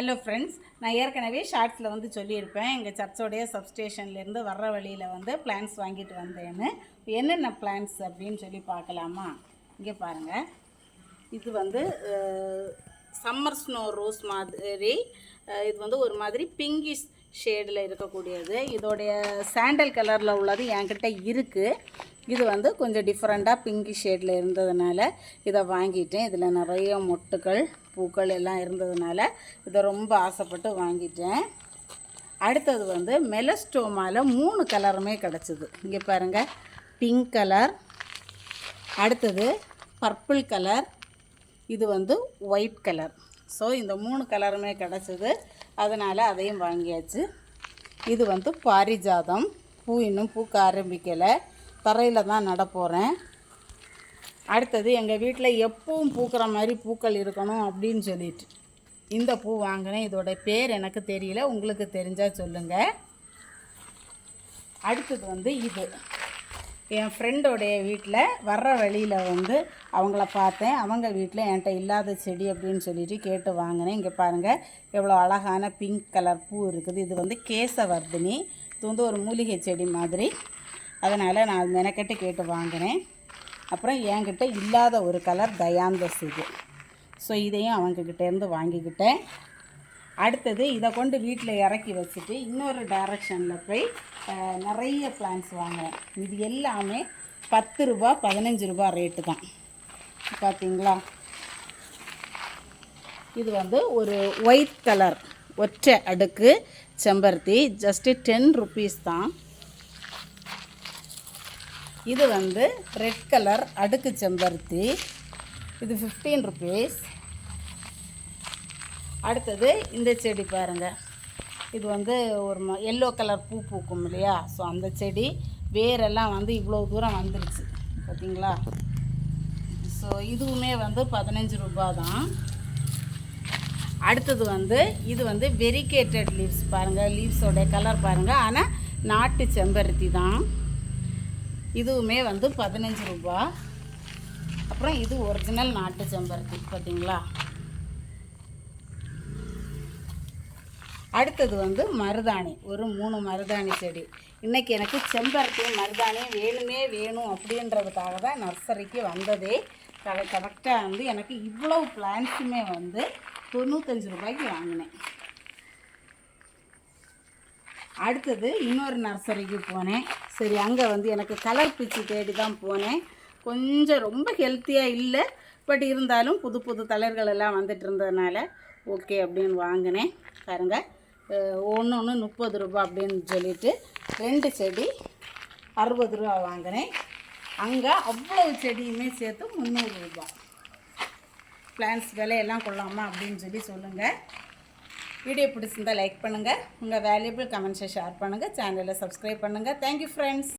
Hello friends நான் ஏற்கனவே ஷார்ட்ஸில் வந்து சொல்லியிருப்பேன். எங்கள் சர்ச்சோடைய சப்ஸ்டேஷன்லேருந்து வர்ற வழியில் வந்து பிளான்ஸ் வாங்கிட்டு வந்தேன்னு. என்னென்ன பிளான்ஸ் அப்படின்னு சொல்லி பார்க்கலாமா? இங்கே பாருங்கள் இது வந்து சம்மர் ஸ்னோ ரோஸ் மாதிரி இது வந்து ஒரு மாதிரி பிங்கிஷ் ஷேடில் இருக்கக்கூடியது. இதோடைய சாண்டல் கலரில் உள்ளது என்கிட்ட இருக்குது இது வந்து கொஞ்சம் டிஃப்ரெண்ட்டாக பிங்கி ஷேடில் இருந்ததுனால இதை வாங்கிட்டேன். இதில் நிறைய மொட்டுக்கள் பூக்கள் எல்லாம் இருந்ததுனால இதை ரொம்ப ஆசைப்பட்டு வாங்கிட்டேன். அடுத்தது வந்து மெலஸ்டோமாவில் மூணு கலருமே கிடச்சிது. இங்கே பாருங்கள் பிங்க் கலர் அடுத்தது பர்பிள் கலர் இது வந்து ஒயிட் கலர் ஸோ இந்த மூணு கலருமே கிடச்சிது. அதனால் அதையும் வாங்கியாச்சு. இது வந்து பாரிஜாதம். பூ இன்னும் பூக்க ஆரம்பிக்கலை. தரையில் தான் நட போகிறேன் அடுத்தது எங்கள் வீட்டில் எப்பவும் பூக்கிற மாதிரி பூக்கள் இருக்கணும் அப்படின்னு சொல்லிட்டு. இந்த பூ வாங்கினேன். இதோட பேர் எனக்கு தெரியல. உங்களுக்கு தெரிஞ்சால் சொல்லுங்கள் அடுத்தது வந்து இது. என் ஃப்ரெண்டோடைய வீட்டில் வர்ற வழியில் வந்து அவங்கள பார்த்தேன். அவங்க வீட்டில் என்கிட்ட இல்லாத செடி அப்படின்னு சொல்லிட்டு கேட்டு வாங்கினேன். இங்கே பாருங்கள் எவ்வளோ அழகான பிங்க் கலர் பூ இருக்குது. இது வந்து கேசவர்தினி. இது வந்து ஒரு மூலிகை செடி மாதிரி. அதனால் நான் மெனக்கெட்டு கேட்டு வாங்கினேன் அப்புறம் என்கிட்ட இல்லாத ஒரு கலர் தயாந்தஸ் இது. ஸோ இதையும் அவங்கக்கிட்டேருந்து வாங்கிக்கிட்டேன். அடுத்தது இதை கொண்டு வீட்டில் இறக்கி வச்சுட்டு இன்னொரு டைரக்ஷனில் போய் நிறைய பிளான்ஸ் வாங்கினேன் இது எல்லாமே பத்து ரூபா பதினஞ்சு ரூபா ரேட்டு தான். பார்த்தீங்களா இது வந்து ஒரு ஒயிட் கலர் ஒற்றை அடுக்கு செம்பருத்தி ஜஸ்ட்டு டென் ருபீஸ் தான். இது வந்து ரெட் கலர் அடுக்கு செம்பருத்தி. இது ஃபிஃப்டீன் ருபீஸ் அடுத்தது இந்த செடி பாருங்கள் இது வந்து ஒரு எல்லோ கலர் பூ பூக்கும் இல்லையா? ஸோ அந்த செடி வேரெல்லாம் வந்து இவ்வளோ தூரம் வந்துருச்சு. பார்த்தீங்களா ஸோ இதுவுமே வந்து பதினஞ்சு ரூபா தான் அடுத்தது வந்து இது வந்து வெரிகேட்டட் லீவ்ஸ் பாருங்கள் லீவ்ஸோட கலர் பாருங்கள் ஆனால் நாட்டு செம்பருத்தி தான் இதுவுமே வந்து பதினஞ்சு ரூபா. அப்புறம் இது ஒரிஜினல் நாட்டு செம்பருத்தி பார்த்தீங்களா அடுத்தது வந்து மருதாணி ஒரு மூணு மருதாணி செடி. இன்றைக்கி எனக்கு செம்பருத்தியும் மருதாணியும் வேணுமே வேணும் அப்படின்றதுக்காக தான் நர்சரிக்கு வந்ததே. கரெக்டாக வந்து எனக்கு இவ்வளவு பிளான்ஸுமே வந்து தொண்ணூத்தஞ்சு ரூபாய்க்கு வாங்கினேன். அடுத்தது இன்னொரு நர்சரிக்கு போனேன். சரி அங்கே வந்து எனக்கு கலர் பிச்சு தேடி தான் போனேன். கொஞ்சம் ரொம்ப ஹெல்த்தியாக இல்லை பட் இருந்தாலும் புது புது தளர்கள் எல்லாம் வந்துட்டு இருந்ததுனால ஓகே அப்படின்னு வாங்கினேன். பாருங்க ஒன்று ஒன்று முப்பது ரூபா அப்படின்னு சொல்லிட்டு ரெண்டு செடி அறுபது ரூபா வாங்கினேன். அங்கே அவ்வளவு செடியுமே சேர்த்து முந்நூறு ரூபா பிளான்ஸ் விலையெல்லாம் கொள்ளாமா அப்படின்னு சொல்லி சொல்லுங்கள் வீடியோ பிடிச்சிருந்தா லைக் பண்ணுங்கள் உங்கள் வேல்யூபிள் கமெண்ட்ஸை ஷேர் பண்ணுங்கள் சேனலை சப்ஸ்கிரைப் பண்ணுங்கள் தேங்க்யூ ஃப்ரெண்ட்ஸ்